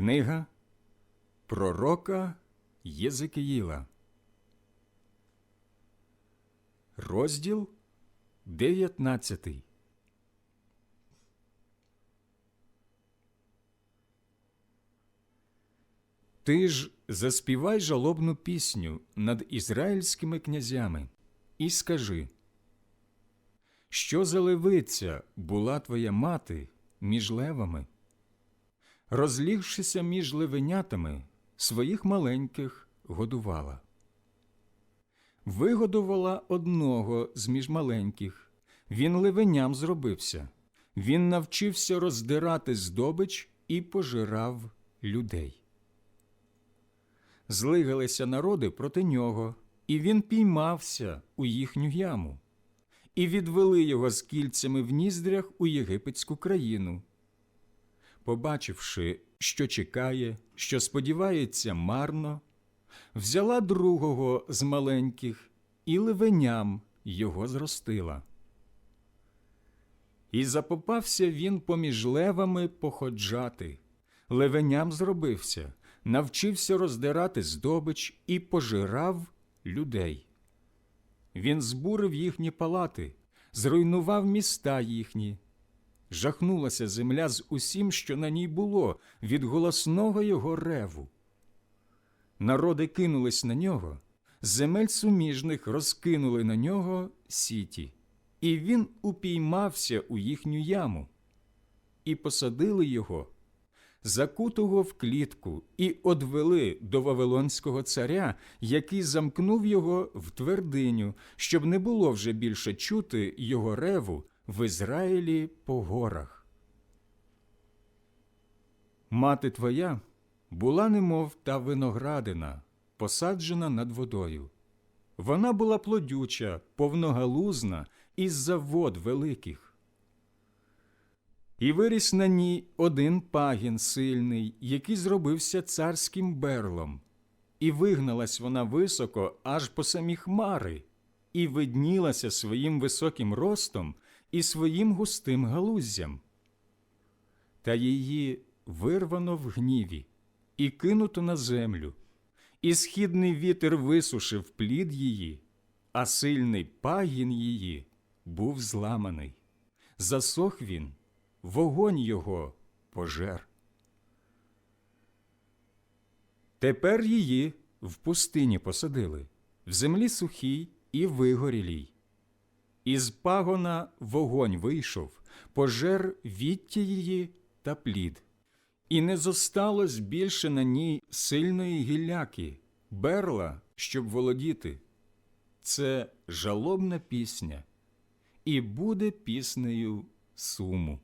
Книга Пророка Єзекиїла. Розділ 19 Ти ж заспівай жалобну пісню над ізраїльськими князями і скажи, що за левиця була твоя мати між левами? Розлігшися між левенятами, своїх маленьких годувала. Вигодувала одного з між маленьких, він левеням зробився, він навчився роздирати здобич і пожирав людей. Злигалися народи проти нього, і він піймався у їхню яму, і відвели його з кільцями в ніздрях у єгипетську країну побачивши, що чекає, що сподівається марно, взяла другого з маленьких і ливеням його зростила. І запопався він поміж левами походжати, левеням зробився, навчився роздирати здобич і пожирав людей. Він збурив їхні палати, зруйнував міста їхні жахнулася земля з усім, що на ній було, від голосного його реву. Народи кинулись на нього, земель суміжних розкинули на нього сіті, і він упіймався у їхню яму, і посадили його, закутого в клітку, і одвели до Вавилонського царя, який замкнув його в твердиню, щоб не було вже більше чути його реву в Ізраїлі по горах. Мати твоя була немов та виноградина, посаджена над водою. Вона була плодюча, повногалузна із завод великих. І виріс на ній один пагін сильний, який зробився царським берлом, і вигналась вона високо аж по самі хмари, і виднілася своїм високим ростом і своїм густим галуздям. Та її вирвано в гніві і кинуто на землю, і східний вітер висушив плід її, а сильний пагін її був зламаний. Засох він, вогонь його пожер. Тепер її в пустині посадили, в землі сухій і вигорілій. Із пагона вогонь вийшов, пожер віття її та плід, і не зосталось більше на ній сильної гілляки, берла, щоб володіти. Це жалобна пісня, і буде піснею суму.